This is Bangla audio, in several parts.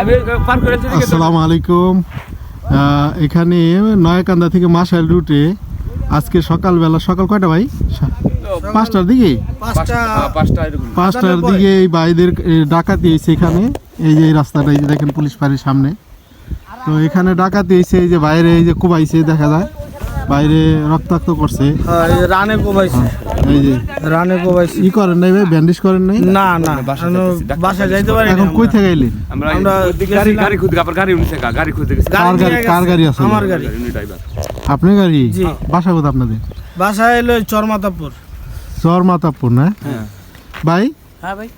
আসসালামু আলাইকুম। এখানে নয়াকান্দা থেকে মাসাইল রুটে আজকে সকালবেলা সকাল কয়টা ভাই? পাঁচটার দিকে? পাঁচটা। হ্যাঁ, পাঁচটার দিকে এই ভাইদের ডাকাতি হয়েছে এখানে। এই যে এই রাস্তাটা এই যে দেখেন পুলিশ ফাঁড়ির সামনে। তো এখানে ডাকাতি হয়েছে এই যে বাইরে এই যে কুবাইছে দেখা যায়। বাইরে রক্তাক্ত করছে। হ্যাঁ, রানে কোবাইছে। এই যে রানে কোবাইছে ই করেন নাই ভাই ব্যান্ডেজ করেন নাই? না না যাইতে পারি এখন কই থেকে এলেন আমরা আমরা গাড়ি গাড়ি খুঁজতে আবার গাড়ি উঠছে গাড়ি খুঁজতে গেছি কার গাড়ি কার গাড়ি আছে? আমার গাড়ি। ড্রাইভার আপনার গাড়ি? বাসা কোথা আপনাদের? বাসায় এলো চরমাতাপুর। চর না? হ্যাঁ। ভাই? হ্যাঁ ভাই।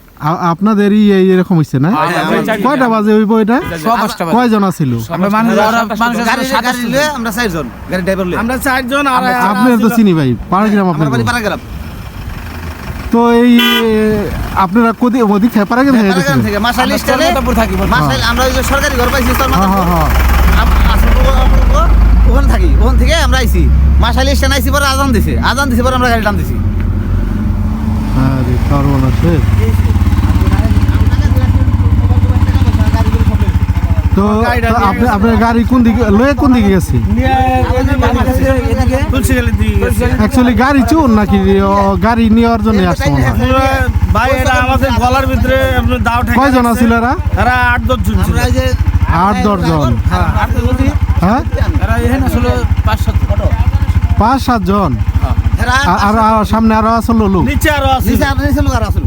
আপনাদেরই এই এরকম হয়েছে না? কয়টা বাজে হইব এটা? কয়জন ছিল আমরা চারজন গাড়ি আমরা চারজন আর আপনার তো চিনি ভাই পাড়াগ্রাম গ্রাম আপনার পাড়াগ্রাম। তো এই আপনারা কোদি ওদিক থেকে পাড়াগ্রাম থেকে মাসাইল চরমাতাপুর থাকি। মাসাইল আমরা ওই যে সরকারি ঘর পাইছি তার মাথা হ্যাঁ হ্যাঁ। ওখানে থাকি। ওখান থেকে আমরা আইছি। মাসাইল স্টেশন আইছি পরে আজান দিছে। আজান দিছে পরে আমরা গাড়ি টান দিছি আরে কারণ তো তো আপনি আপনার গাড়ি কোন দিকে লয়ে কোন দিকে গেছে? অ্যাকচুয়ালি গাড়ি চোর নাকি? গাড়ি নেওয়ার জন্য আসছে মনে হয়। ভাই এটা আমাদের গলার ভিতরে আপনার দাও ঠেকা কয়জন আছিল এরা? এরা আট দশ জন ছিল। আমরা এই যে হ্যাঁ? এরা এখানে আসলে পাঁচ সাত পাঁচ সাতজন এরা আর আর- আর সামনে আরও আসলো লোক নিচে আরও আছে। নিচে আমরা নিচে লোক আর আসলো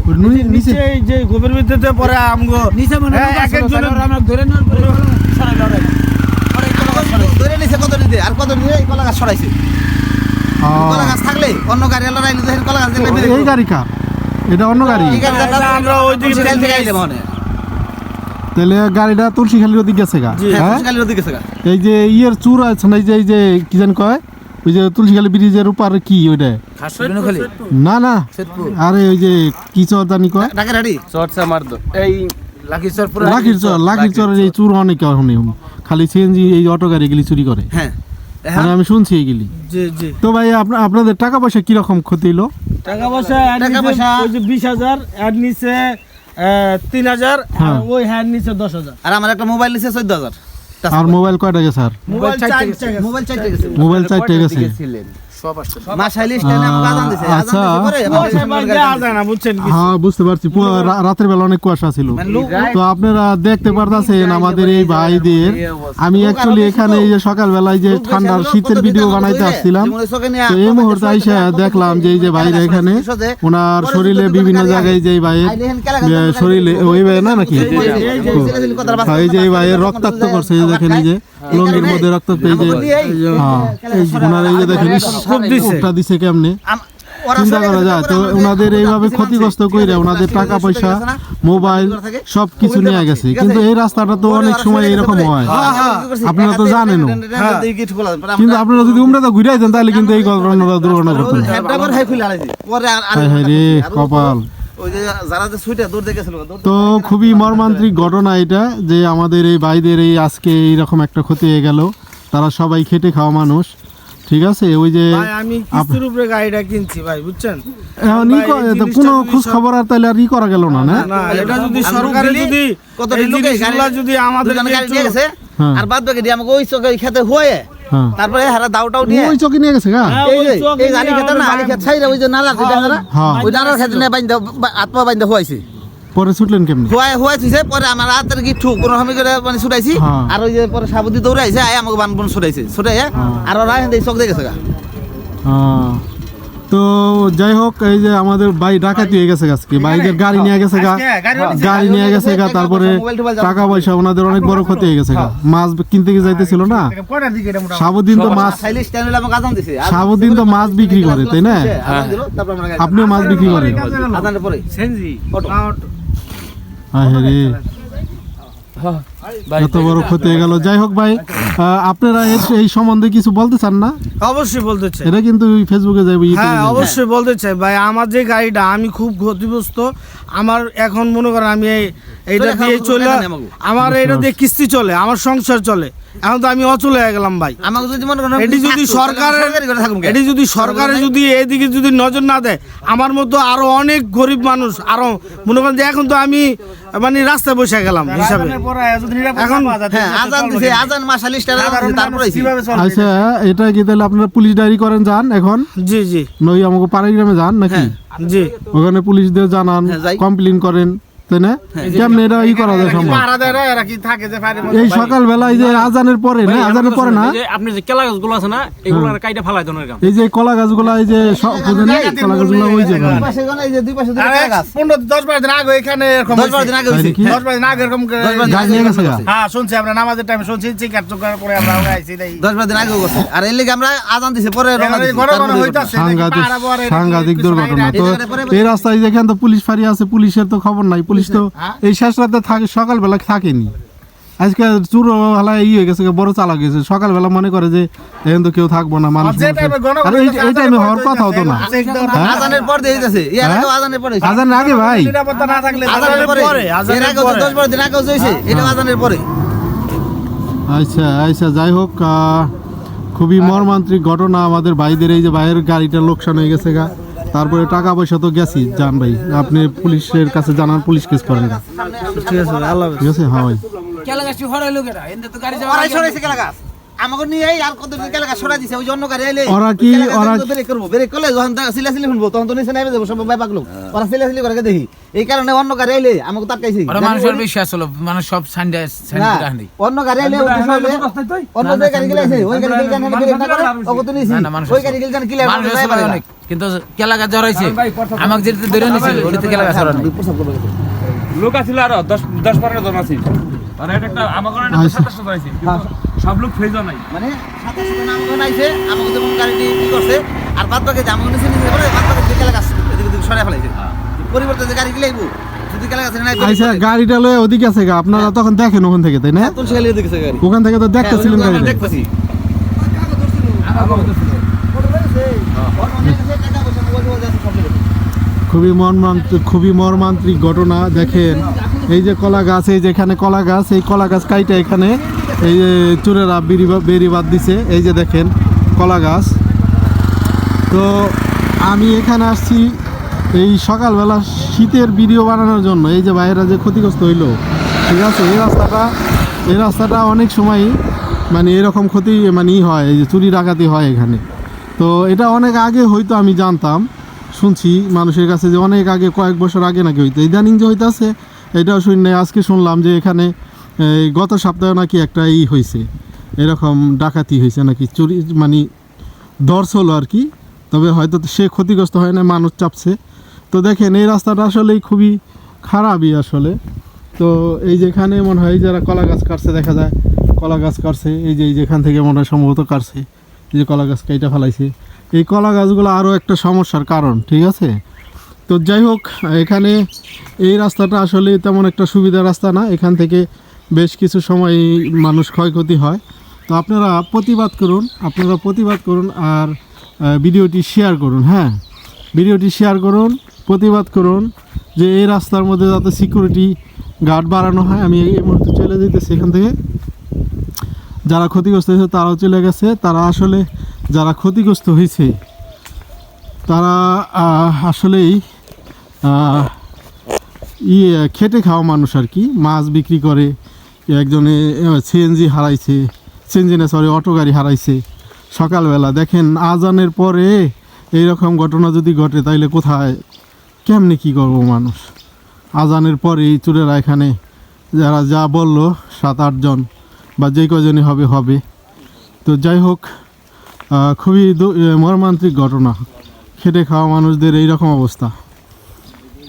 নিচে যে গোবের ভিতরে পরে আমগো। নিচে মনে হ্যাঁ, এক একজনের আমরা ধরে ধরে নিচে কত নিতে আর কত নিয়ে কলা গাছ সরাইছে? কলা গাছ থাকলে অন্য গাড়ি এলো রাইলে দেখেন কলা গাছ মেরে এই গাড়ি এটা অন্য গাড়ি। আমরা ওই দিকে থেকে আইলে মনে তাহলে গাড়িটা হ্যাঁ হ্যাঁ? তুলসী গাড়ির ওদিকে গেছে গা। এই যে ইয়ের চূড় আছে না এই যে এই যে কি জানি কয়? ওই যে তুলসীখালি ব্রিজের উপর কি ওইটা? খালি না না। আরে ওই যে কি চর জানি কয় এই লাকি চর লাখির চর এই চুর অনেক এখন খালি সিএনজি এই অটো গাড়ি গেলি চুরি করে। হ্যাঁ। মানে আমি শুনছি জি তো ভাই আপনাদের টাকা পয়সা কীরকম ক্ষতি হলো টাকা পয়সা টাকা পয়সা- ওই যে বিশ হাজার অ্যাড নিচে তিন হাজার হ্যাঁ। ওই হ্যান্ড নিচে দশ হাজার। আর আমার একটা মোবাইল নিছে চোদ্দ হাজার। আর মোবাইল কয়টা গেছে আর মোবাইল চারটে গেছে। মোবাইল চারটে গেছে। মোবাইল চারটে গেছে আচ্ছা। হ্যাঁ বুঝতে পারছি রাতের বেলা অনেক কুয়াশা ছিল মানে তো আপনারা দেখতে পারতেছেন আমাদের এই ভাইদের আমি অ্যাকচুয়ালি এখানে এই যে সকালবেলায় যে ঠান্ডার শীতের ভিডিও বানাইতে আসছিলাম তো এই মুহূর্তে আইসা দেখলাম যে এই যে ভাইরা এখানে ওনার শরীরে বিভিন্ন জায়গায় যে ভাইয়ের শরীরে ওই ভাই না নাকি হ্যাঁ, এই যে এই ভাইয়ের রক্তাক্ত করছে দেখেন এই যে লঙ্গির মধ্যে রক্তাক্ত এই যে হ্যাঁ দেখেন কোপটা দিছে কেমনে চিন্তা করা যায় তো ওনাদের এইভাবে ক্ষতিগ্রস্ত করে ওনাদের টাকা পয়সা মোবাইল সব কিছু নিয়ে গেছে কিন্তু এই রাস্তাটা তো অনেক সময় এরকম হয় আপনারা তো জানেনও কিন্তু আপনারা যদি উমরাতে ঘুরে যেতেন তাহলে কিন্তু এই ঘটনাটা দুর্ঘটনা হায় হায় রে কপাল ওই যে যারা যে সুইটা দূর দেখেছিল দূর তো খুবই মর্মান্তিক ঘটনা এটা যে আমাদের এই ভাইদের এই আজকে এইরকম একটা ক্ষতি হয়ে গেল। তারা সবাই খেটে খাওয়া মানুষ ঠিক আছে? ওই যে আমি কিস্তির উপরে গাড়িটা কিনছি ভাই বুঝছেন? এখন ই কোনো খোঁজ খবর আর তাহলে আর ই করা গেল না না এটা যদি আর সরকারে যদি কত আমাদের গেছে হ্যাঁ। আর বাদ বাকি আমাকে ওই চোখে খেতে হয়ে হ্যাঁ তারপরে হারা দাওটাও নিয়ে। ওই চকি নিয়ে গেছে গা? হ্যাঁ, এই ওই যে, এই নিয়ে খেতে না আমাদের আলি খেতে ছাইরা ওই যে নালা আছে না হ্যাঁ। ওই নালার খেতে নিয়ে বাইন্দা আত্মা বাইন্দা হওয়াইছে পরে ছুটলেন কেমনি? হুয়াই হুয়াই থুইছে পরে আমার হাতের কি ঠুক কোনো সময় করে মানে ছুটাইছি হ্যাঁ। আর ওই যে পরে সাবুদি দৌড়াইছে আয় আমাকে বানবন ছুটাইছে ছুটাইয়া আর ওরা এই চোখ দেখেছে গা। তো যাই হোক এই যে আমাদের বাই ডাকাতি হয়ে গেছে আজকে। বাইকের গাড়ি নিয়ে গেছে গা। গাড়ি নিয়ে গেছে গা। তারপরে টাকা পয়সা ওনাদের অনেক বড় ক্ষতি হয়ে গেছে গা। মাছ কিনতে গিয়ে যাইতেছিল না? সাবুদ্দিন তো মাছ সাবুদ্দিন তো মাছ বিক্রি করে তাই না? গাড়ি- আপনিও মাছ বিক্রি করেন। আজানের পরে। সেনজি অটো। হ্যাঁ রে। এত বড় ক্ষতি হয়ে গেল। যাই হোক ভাই আপনারা এই সম্বন্ধে কিছু বলতে চান না? অবশ্যই বলতে চাই। এটা কিন্তু ফেসবুকে যাবে হ্যাঁ অবশ্যই বলতে চাই। ভাই আমার যে গাড়িটা আমি খুব ক্ষতিগ্রস্ত। আমার এখন মনে করেন আমি এই- এইটা দিয়ে চলে। আমার এটা দিয়ে কিস্তি চলে আমার সংসার চলে। এখন তো আমি অচল হয়ে গেলাম ভাই। আমাকে যদি মনে করেন এটি যদি সরকারের সরকারি? এটি যদি সরকারের যদি এদিকে যদি নজর না দেয় আমার মতো আরও অনেক গরিব মানুষ আরও মনে করেন যে এখন তো আমি মানে রাস্তায় বসে গেলাম হিসাবে। এখন হ্যাঁ আজান দিছে আজান মাসাল স্টার তারপর আইছি আচ্ছা এটা কি তাহলে আপনারা পুলিশ ডায়েরি করেন যান এখন? জি জি। নই আমাকে পাড়াই গ্রামে যান নাকি? জি। ওখানে পুলিশদের জানান হ্যাঁ, যাই। কমপ্লেন করেন। তাই না? কেমন এটা ই করা যায় সম্ভব? এই সকালবেলা এই যে আজানের পরে না আজানের পরে না? আপনি যে কেলা গাছগুলো আছে না এগুলো কাইটা ফালাই দনের কাম এই যে কলা গাছগুলা এই যে বুঝেন? কলা গাছগুলা ওই যে পাশে গেলে এই যে দুই পাশে গাছ। পনেরো দশ বারো দিন আগে এখানে এরকম দশ বারো দিন আগে হইছে তাই নাকি? দশ বারো দিন আগে এরকম করে- দশ বারো দিন গাছ নিয়ে গেছে হ্যাঁ শুনছি আমরা নামাজের টাইমে শুনছি চিকার চুকার করে আমরা আইছি তাই দশ বারো দিন আগে গেছে আর এর লেগে আমরা আজান দিছে পরে রওনা দিছি, সাংঘাতিক দুর্ঘটনা। নাই তো এই রাস্তায় যেখানে তো পুলিশ ফাঁড়ি আছে পুলিশের তো খবর নাই। পুলিশ তো এই শেষ রাতে থাকে সকালবেলা থাকেনি। আজকে চুর হালা ই হয়ে গেছে বড় চালা গেছে সকালবেলা মনে করে যে এখন তো কেউ থাকব না মানুষ এই টাইমে হওয়ার কথা হতো না। হ্যাঁ? আজানের হ্যাঁ? আগে আজানের আগে ভাই। আচ্ছা আচ্ছা যাই হোক আহ, খুবই মর্মান্তিক ঘটনা আমাদের ভাইদের। এই যে ভাইয়ের গাড়িটা লোকসান হয়ে গেছে গা। তারপরে টাকা পয়সা তো গেছি জান ভাই। আপনি পুলিশের কাছে জানান পুলিশ কেস করেন না ঠিক আছে আল্লাহ হাফেজ। ঠিক আছে হ্যাঁ ভাই। কেলা গাছ হড়াই লোকেরা এনতে তো গাড়ি যাওয়া আগে- সরাইছে কেলা গাছ আমাকে নিয়ে এই আর কত গাছ সরাই দিছে ওই জন্য গাড়ি আইলে ওরা কি- ওরা- ব্রেক করব ব্রেক করলে যখন সিলা সিলি শুনব তখন তো নিচে নামে যাব সব ব্যাপাক লোক। ওরা সিলা সিলি করে দেখি। এই কারণে অন্য গাড়ি আইলে আমাকে তাকাইছি ওরা মানুষের বিশ্বাস হলো মানুষ সব সাইন্ডে না, অন্য গাড়ি আইলে ওই বিষয় হলে অন্য যে গাড়ি গেলে আছে ওই গাড়ি গেলে কেন ব্রেক না করে ওকে তো নিছি না, না, মানুষ ওই গাড়ি গেলে কেন ক্লিয়ার মানুষ করে আসলে যাই অনেক। কিন্তু কেলা গাছ জড়াইছে আমাকে যেতে ধরে নিছিল ওটিতে কেলা গাছ জড়ানো লোক আছিল আরও দশ দশ বারো জন আছিল। আর এটা একটা আমাকে আচ্ছা। সাতাশ জন আছে কিন্তু সব লোক ফেজ নাই। মানে সাথে সাথে নাম করে আইছে আমাকে যেমন গাড়িটি কি করছে আর বাদ বাকি নিচে নিচে বাদ বাকি কেলা গাছ এদিকে ওদিকে সরাই ফেলাইছে। পরিবর্তে যে গাড়ি গেলে আইবো যদি কেলা গাছ নাই আচ্ছা গাড়িটা লয়ে ওদিকে আছে আপনারা তখন দেখেন ওখান থেকে তাই না? ওখান থেকে তো দেখতেছিলেন হ্যাঁ, গাড়িটা। দেখতেছি। খুবই মর্মান্তিক খুবই মর্মান্তিক ঘটনা দেখেন। এই যে কলা গাছ এই যেখানে কলা গাছ এই কলা গাছ কাইটা এখানে। এই যে চুরেরা বেরি বাদ দিছে, এই যে দেখেন, কলা গাছ। তো আমি এখানে আসছি এই সকালবেলা শীতের ভিডিও বানানোর জন্য। এই যে বাইরে যে ক্ষতিগ্রস্ত হইল, ঠিক আছে? এই রাস্তাটা এই রাস্তাটা অনেক সময় মানে এরকম ক্ষতি মানে ই হয়, এই যে চুরি ডাকাতি হয় এখানে। তো এটা অনেক আগে হয়তো আমি জানতাম, শুনছি মানুষের কাছে যে অনেক আগে, কয়েক বছর আগে নাকি হইতো। ইদানিং যে হইতাছে, এটাও শুনে আজকে শুনলাম যে এখানে এই গত সপ্তাহে নাকি একটা ই হয়েছে এরকম ডাকাতি হয়েছে নাকি, চুরি মানে দর্শ হলো আর কি, তবে হয়তো সে ক্ষতিগ্রস্ত হয় না মানুষ চাপছে। তো দেখেন, এই রাস্তাটা আসলেই খুবই খারাপই আসলে। তো এই যেখানে মনে হয় যারা কলা গাছ কাটছে, দেখা যায় কলা গাছ কাটছে, এই যে যেখান থেকে মনে হয় সম্ভবত কাটছে, এই যে কলা গাছ কেটে ফেলাইছে। এই কলা গাছগুলো আরও একটা সমস্যার কারণ, ঠিক আছে? তো যাই হোক, এখানে এই রাস্তাটা আসলে তেমন একটা সুবিধা রাস্তা না, এখান থেকে বেশ কিছু সময় মানুষ ক্ষয়ক্ষতি হয়। তো আপনারা প্রতিবাদ করুন, আপনারা প্রতিবাদ করুন আর ভিডিওটি শেয়ার করুন হ্যাঁ? ভিডিওটি শেয়ার করুন, প্রতিবাদ করুন যে এই রাস্তার মধ্যে যাতে সিকিউরিটি গার্ড বাড়ানো হয়। আমি এই মুহূর্তে চলে যেতেছি এখান থেকে। যারা ক্ষতিগ্রস্ত হয়েছে তারাও চলে গেছে। তারা আসলে যারা ক্ষতিগ্রস্ত হয়েছে, তারা আসলেই ইয়ে খেটে খাওয়া মানুষ আর কি। মাছ বিক্রি করে একজনে সিএনজি হারাইছে। সিএনজি না সরি অটো গাড়ি হারাইছে। সকালবেলা দেখেন, আজানের পরে এইরকম ঘটনা যদি ঘটে, তাইলে কোথায়, কেমনি কি করব মানুষ? আজানের পরে এই চুরেরা এখানে, যারা যা বলল, সাত আটজন বা যে কজনই হবে হবে। তো যাই হোক খুবই মর্মান্তিক ঘটনা। খেটে খাওয়া মানুষদের এই রকম অবস্থা।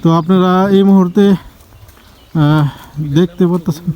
তো আপনারা এই মুহূর্তে দেখতে পাচ্ছেন